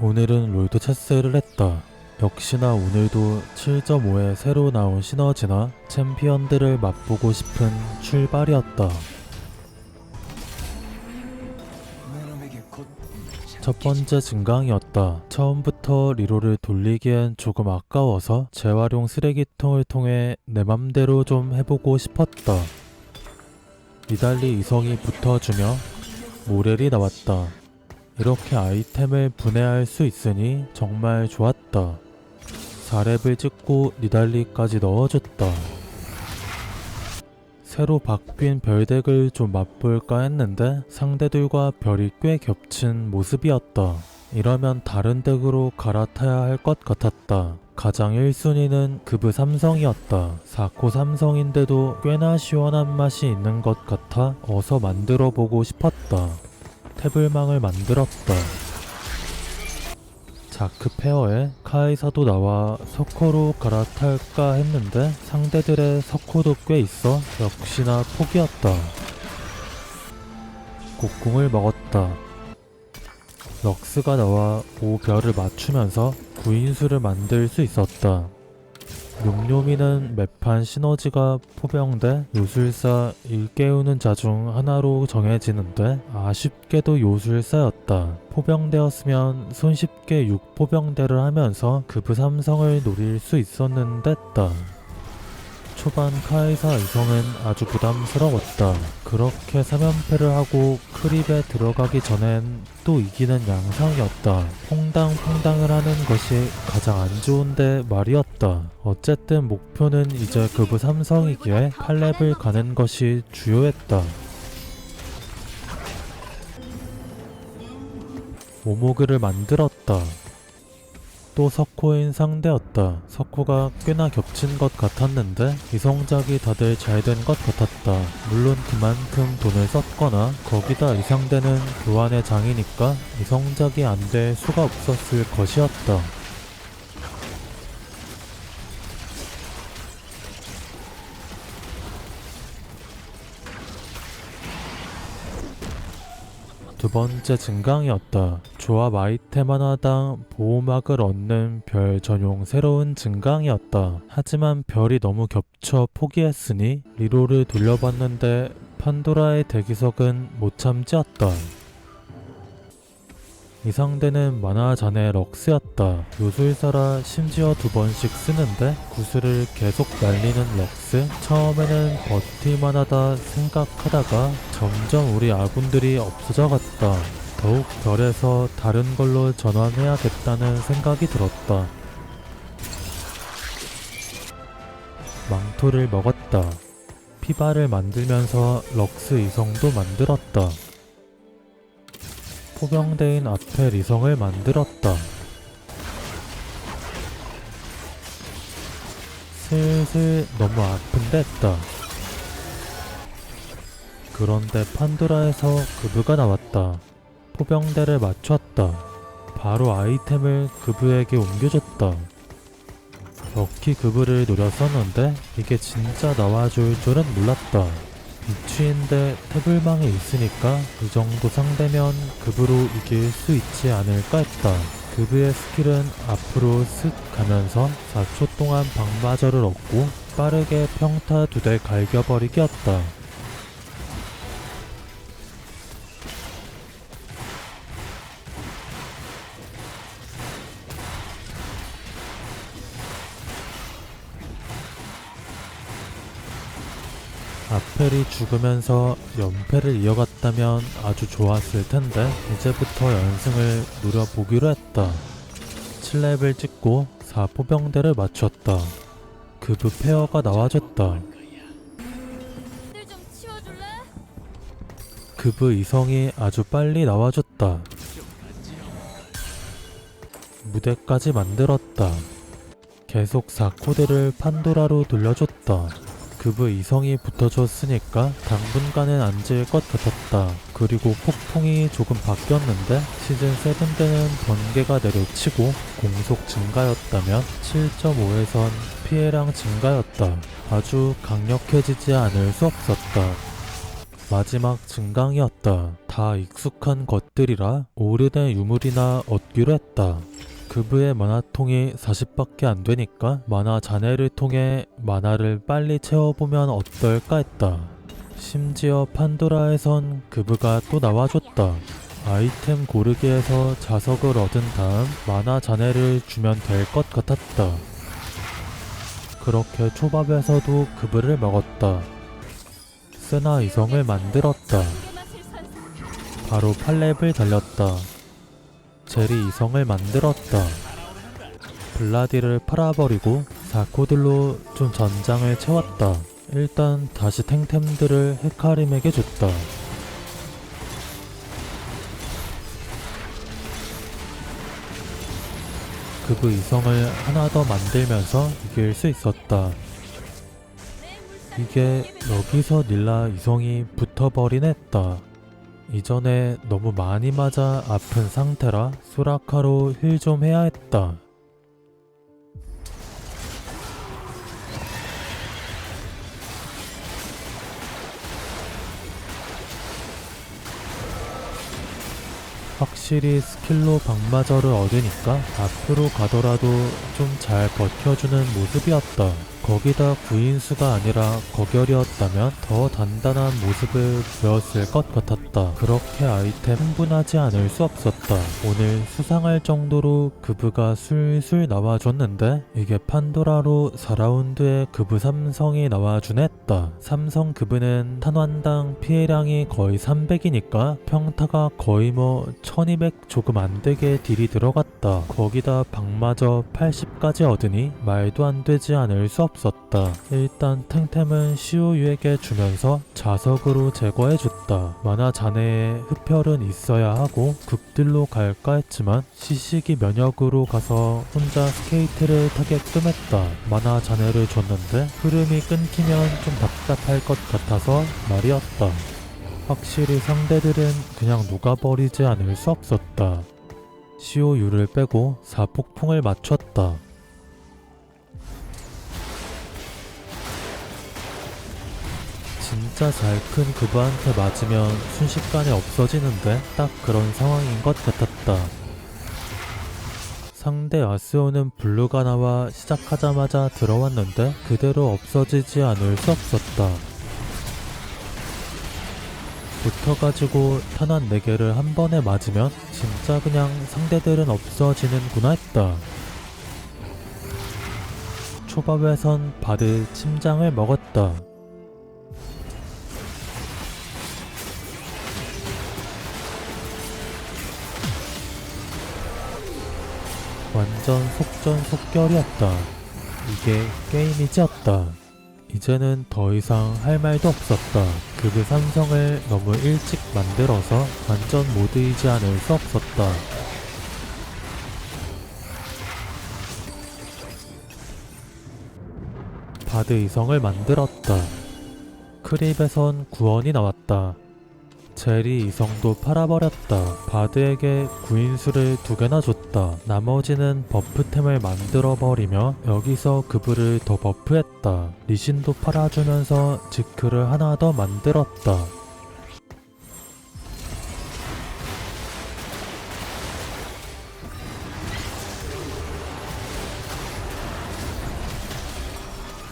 오늘은 롤드 체스를 했다. 역시나 오늘도 7.5에 새로 나온 시너지나 챔피언들을 맛보고 싶은 출발이었다. 첫 번째 증강이었다. 처음부터 리로를 돌리기엔 조금 아까워서 재활용 쓰레기통을 통해 내 맘대로 좀 해보고 싶었다. 니달리 이성이 붙어주며 모렐이 나왔다. 이렇게 아이템을 분해할 수 있으니 정말 좋았다. 4렙을 찍고 니달리까지 넣어줬다. 새로 바뀐 별덱을 좀 맛볼까 했는데 상대들과 별이 꽤 겹친 모습이었다. 이러면 다른 덱으로 갈아타야 할 것 같았다. 가장 1순위는 급의 삼성이었다. 4코 삼성인데도 꽤나 시원한 맛이 있는 것 같아 어서 만들어 보고 싶었다. 태블망을 만들었다. 자크 페어에 카이사도 나와 석호로 갈아탈까 했는데 상대들의 석호도 꽤 있어 역시나 포기였다. 곡궁을 먹었다. 럭스가 나와 5별을 맞추면서 구인수를 만들 수 있었다. 용료미는 매판 시너지가 포병대 요술사 일깨우는 자 중 하나로 정해지는데 아쉽게도 요술사였다. 포병대였으면 손쉽게 6포병대를 하면서 급의 삼성을 노릴 수 있었는데 따. 초반 카이사 이성은 아주 부담스러웠다. 그렇게 3연패를 하고 크립에 들어가기 전엔 또 이기는 양상이었다. 퐁당퐁당을 하는 것이 가장 안 좋은데 말이었다. 어쨌든 목표는 이제 급의 삼성이기에 8렙을 가는 것이 주요했다. 오모그를 만들었다. 또 석호인 상대였다. 석호가 꽤나 겹친 것 같았는데 이성작이 다들 잘 된 것 같았다. 물론 그만큼 돈을 썼거나 거기다 이 상대는 교환의 장이니까 이성작이 안 될 수가 없었을 것이었다. 두 번째 증강이었다. 조합 아이템 하나당 보호막을 얻는 별 전용 새로운 증강이었다. 하지만 별이 너무 겹쳐 포기했으니 리로를 돌려봤는데 판도라의 대기석은 못 참지었다. 이 상대는 만화잔의 럭스였다. 요술사라 심지어 두 번씩 쓰는데 구슬을 계속 날리는 럭스. 처음에는 버틸만 하다 생각하다가 점점 우리 아군들이 없어져 갔다. 더욱 별에서 다른 걸로 전환해야겠다는 생각이 들었다. 망토를 먹었다. 피바를 만들면서 럭스 이성도 만들었다. 포병대인 앞에 리성을 만들었다. 슬슬 너무 아픈데 했다. 그런데 판도라에서 그브가 나왔다. 포병대를 맞췄다. 바로 아이템을 그브에게 옮겨줬다. 럭키 그브를 노렸었는데 이게 진짜 나와줄 줄은 몰랐다. 미취인데 태블망에 있으니까 이 정도 상대면 급으로 이길 수 있지 않을까 했다. 급의 스킬은 앞으로 슥 가면서 4초 동안 방마저를 얻고 빠르게 평타 두 대 갈겨버리기였다. 아펠이 죽으면서 연패를 이어갔다면 아주 좋았을 텐데 이제부터 연승을 누려보기로 했다. 7렙을 찍고 4포병대를 맞췄다. 급의 페어가 나와줬다. 급의 이성이 아주 빨리 나와줬다. 무대까지 만들었다. 계속 4코드를 판도라로 돌려줬다. 급의 이성이 붙어줬으니까 당분간은 앉을 것 같았다. 그리고 폭풍이 조금 바뀌었는데 시즌 7 때는 번개가 내려치고 공속 증가였다면 7.5에선 피해량 증가였다. 아주 강력해지지 않을 수 없었다. 마지막 증강이었다. 다 익숙한 것들이라 오래된 유물이나 얻기로 했다. 그부의 만화통이 40밖에 안 되니까 만화 잔해를 통해 만화를 빨리 채워보면 어떨까 했다. 심지어 판도라에선 그부가 또 나와줬다. 아이템 고르기에서 자석을 얻은 다음 만화 잔해를 주면 될 것 같았다. 그렇게 초밥에서도 그부를 먹었다. 쓰나 이성을 만들었다. 바로 팔렙을 달렸다. 제리 이성을 만들었다. 블라디를 팔아버리고 사코들로 좀 전장을 채웠다. 일단 다시 탱템들을 헤카림에게 줬다. 그부 이성을 하나 더 만들면서 이길 수 있었다. 이게 여기서 닐라 이성이 붙어버린 했다. 이전에 너무 많이 맞아 아픈 상태라 수라카로 힐 좀 해야 했다. 확실히 스킬로 방마저를 얻으니까 앞으로 가더라도 좀 잘 버텨주는 모습이었다. 거기다 구인수가 아니라 거결이었다면 더 단단한 모습을 보였을 것 같았다. 그렇게 아이템 흥분하지 않을 수 없었다. 오늘 수상할 정도로 그부가 술술 나와줬는데 이게 판도라로 4라운드에 그부 삼성이 나와준 했다. 삼성 그부는 탄환당 피해량이 거의 300이니까 평타가 거의 뭐 1200 조금 안 되게 딜이 들어갔다. 거기다 방마저 80까지 얻으니 말도 안 되지 않을 수 없었다. 일단 탱템은 시오유에게 주면서 자석으로 제거해줬다. 만화 잔해에 흡혈은 있어야 하고 극딜로 갈까 했지만 시식이 면역으로 가서 혼자 스케이트를 타게끔 했다. 만화 잔해를 줬는데 흐름이 끊기면 좀 답답할 것 같아서 말이었다. 확실히 상대들은 그냥 녹아버리지 않을 수 없었다. 시오유를 빼고 사폭풍을 맞췄다. 진짜 잘 큰 그부한테 맞으면 순식간에 없어지는데 딱 그런 상황인 것 같았다. 상대 아스오는 블루가 나와 시작하자마자 들어왔는데 그대로 없어지지 않을 수 없었다. 붙어가지고 탄환 4개를 한 번에 맞으면 진짜 그냥 상대들은 없어지는구나 했다. 초밥에선 바드 침장을 먹었다. 완전 속전속결이었다. 이게 게임이지였다. 이제는 더 이상 할 말도 없었다. 그의 삼성을 너무 일찍 만들어서 완전 모드이지 않을 수 없었다. 바드 이성을 만들었다. 크립에선 구원이 나왔다. 제리 이성도 팔아버렸다. 바드에게 구인수를 두 개나 줬다. 나머지는 버프템을 만들어버리며 여기서 그부를 더 버프했다. 리신도 팔아주면서 지크를 하나 더 만들었다.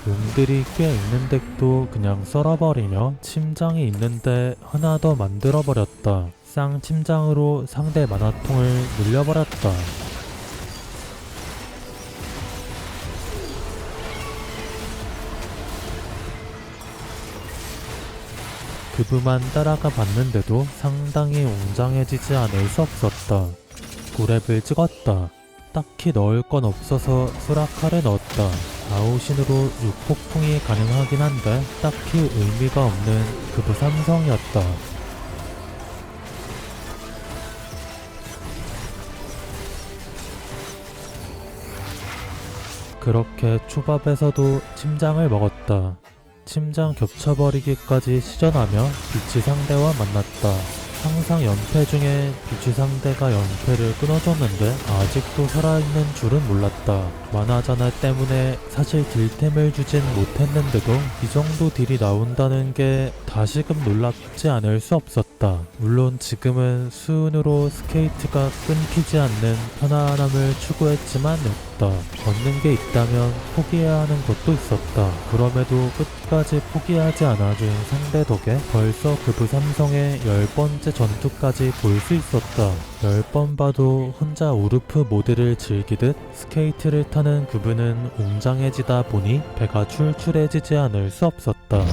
용들이 꽤 있는 덱도 그냥 썰어버리며 침장이 있는데 하나 더 만들어버렸다. 쌍 침장으로 상대 만화통을 늘려버렸다. 그부만 따라가 봤는데도 상당히 웅장해지지 않을 수 없었다. 구랩을 찍었다. 딱히 넣을 건 없어서 수라카를 넣었다. 아오신으로 6폭풍이 가능하긴 한데 딱히 의미가 없는 그부 삼성이었다. 그렇게 초밥에서도 침장을 먹었다. 침장 겹쳐버리기까지 시전하며 빛이 상대와 만났다. 항상 연패 중에 비주 상대가 연패를 끊어줬는데 아직도 살아있는 줄은 몰랐다. 만화자나 때문에 사실 딜템을 주진 못했는데도 이 정도 딜이 나온다는 게 다시금 놀랍지 않을 수 없었다. 물론 지금은 수은으로 스케이트가 끊기지 않는 편안함을 추구했지만 였다. 얻는 게 있다면 포기해야 하는 것도 있었다. 그럼에도 끝까지 포기하지 않아준 상대 덕에 벌써 그부 삼성의 열 번째 전투까지 볼 수 있었다. 열 번 봐도 혼자 우르프 모드를 즐기듯 스케이트를 타는 그분은 웅장해지다 보니 배가 출출해지지 않을 수 없었다.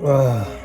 와